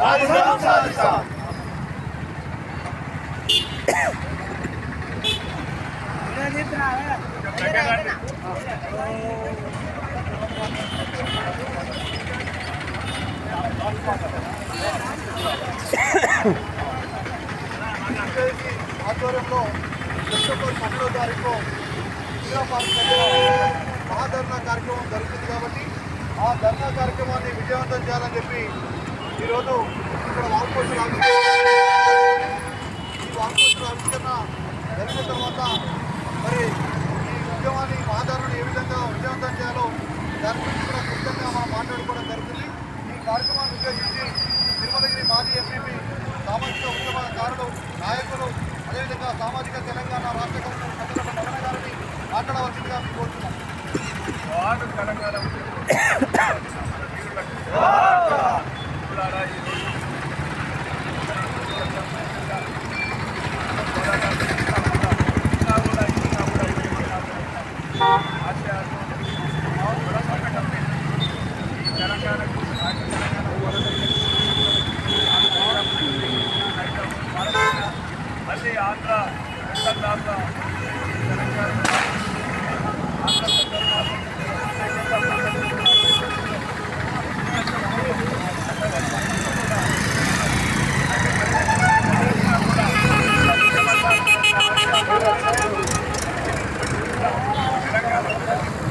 సాధిస్తాం సాధిస్తాం పంచాయతీ ఆధ్వర్యంలో సెప్టెంబర్ పన్నెండో తారీఖు ఇందిరా పార్క్ దగ్గర మహాధర్నా కార్యక్రమం జరుగుతుంది కాబట్టి ఆ ధర్నా కార్యక్రమాన్ని విజయవంతం చేయాలని చెప్పి ఈరోజు ఇక్కడ ఆవిష్కరణ ఈ వాల్పోస్టుల ఆవిష్కరణ జరిగిన తర్వాత మరి ఈ ఉద్యమాన్ని మహాధరణను ఏ విధంగా విజయవంతం చేయాలో దాని గురించి కూడా క్లుప్తంగా మనం మాట్లాడుకోవడం జరుగుతుంది ఈ కార్యక్రమాన్ని ఉద్దేశించి తిరుమలగిరి మాజీ ఎంపీపీ సామాజిక ఉద్యమకారులు నాయకులు అదేవిధంగా సామాజిక తెలంగాణ రాష్ట్ర కమిటీ సభ్యుల మదన గారిని మాట్లాడవలసిందిగా మీకు కోరుతున్నాం తెలంగాణ మళ్ళీ ఆంధ్ర తెలంగాణ తెలంగాణ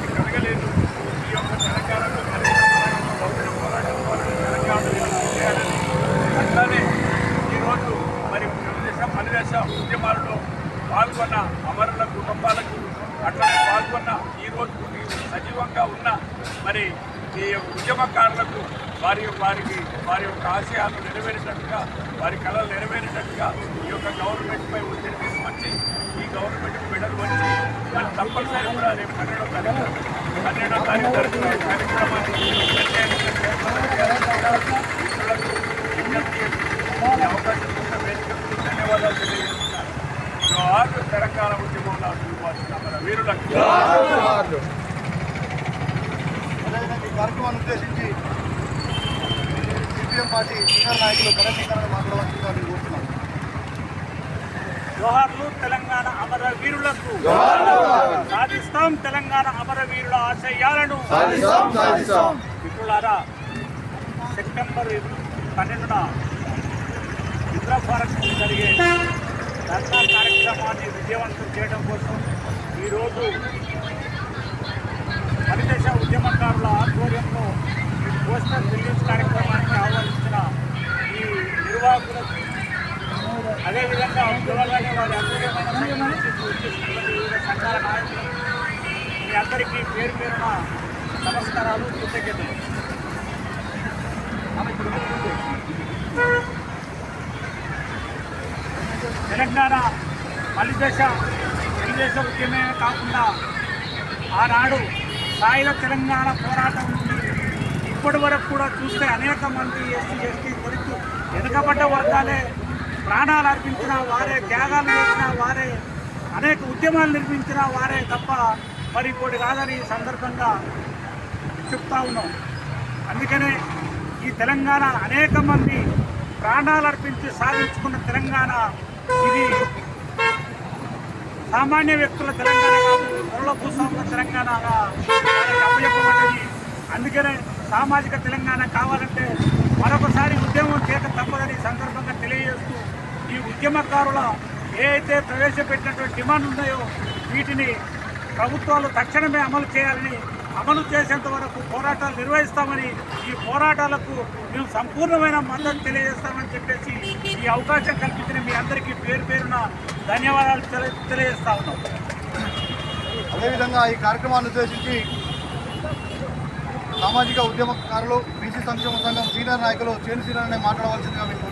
కలగలేదు ఈ యొక్క తెలంగాణలో అట్లానే ఈరోజు మరి తెలుగుదేశం మలిదేశ ఉద్యమాలలో పాల్గొన్న అమరుల కుటుంబాలకు అటువంటి పాల్గొన్న ఈరోజు సజీవంగా ఉన్న మరి ఈ ఉద్యమకారులకు వారి వారికి వారి యొక్క ఆశయాలు నెరవేరేటట్టుగా వారి కళలు నెరవేరేటట్టుగా ఈ యొక్క గవర్నమెంట్పై ఒత్తిడి తీసుకొచ్చి ఈ గవర్నమెంట్ మెడలు వచ్చి మరి తప్పనిసరి కూడా రేపు పన్నెండో తారీఖు పన్నెండో తారీఖు జరుగుతున్న కార్యక్రమాన్ని మిత్రులకు విజ్ఞప్తి చేస్తూ ఈ అవకాశం ఇచ్చిన వేదికకు ధన్యవాదాలు తెలియజేస్తున్నాను జోహార్లు తెలంగాణ ఉద్యమంలో చూపాల్సిన మన వీరులకు అదేవిధంగా ఈ కార్యక్రమాన్ని ఉద్దేశించి సిపిఎం పార్టీ సీనియర్ నాయకులు కరశీకరణ మాట్లాడవలసిందిగా మీరు కోరుతున్నాం జోహార్లు తెలంగాణ అమర వీరులకు సాధిస్తాం తెలంగాణ అమర వీరుల ఆశయాలను మిత్రులారా సెప్టెంబర్ పన్నెండున ఇంద్రా ఫారెస్ట్ జరిగే ధర్నా కార్యక్రమాన్ని విజయవంతం చేయడం కోసం ఈరోజు మలిదేశ ఉద్యమకారుల ఆధ్వర్యంలో పోస్టర్ రిలీజ్ కార్యక్రమానికి ఆహ్వానించిన ఈ నిర్వాహకులకు అదేవిధంగా ఉద్యోగాలనే వారి అమూల్యమైన వచ్చేసినటువంటి వివిధ సంఘాల నాయకులు. మీ అందరికీ పేరు పేరున నమస్కారాలు కృతజ్ఞతలు. తెలంగాణ మలిదేశ తెలుగుదేశ ఉద్యమే కాకుండా ఆనాడు సాయుధ తెలంగాణ పోరాటం నుండి ఇప్పటి వరకు కూడా చూస్తే అనేక మంది ఎస్సీ ఎస్టీ దళితు వెనుకబడ్డ వర్గాలే ప్రాణాలు అర్పించిన వారే త్యాగాలు చేసిన వారే అనేక ఉద్యమాలు నిర్మించిన వారే తప్ప మరి ఇంకోటి కాదని సందర్భంగా చెప్తా ఉన్నాం. అందుకనే ఈ తెలంగాణ అనేక మంది ప్రాణాలు అర్పించి సాధించుకున్న తెలంగాణ ఇది సామాన్య వ్యక్తుల తెలంగాణ కాదు భూస్వాముల తెలంగాణగా అప్పచెప్పబడ్డది అందుకనే సామాజిక తెలంగాణ కావాలంటే మరొకసారి ఉద్యమం చేయక తప్పదని సందర్భంగా తెలియజేస్తూ ఈ ఉద్యమకారుల ఏదైతే ప్రవేశపెట్టినటువంటి డిమాండ్ ఉన్నాయో వీటిని ప్రభుత్వాలు తక్షణమే అమలు చేయాలని అమలు చేసేంత వరకు పోరాటాలు నిర్వహిస్తామని ఈ పోరాటాలకు మేము సంపూర్ణమైన మద్దతు తెలియజేస్తామని చెప్పేసి ఈ అవకాశం కల్పించిన మీ అందరికీ పేరు పేరున ధన్యవాదాలు తెలియజేస్తా ఉన్నాం. అదేవిధంగా ఈ కార్యక్రమాన్ని ఉద్దేశించి సామాజిక ఉద్యమకారులు బీసీ సంక్షేమ సంఘం సీనియర్ నాయకులు చేను సీనియర్ మాట్లాడవలసిందిగా మీకు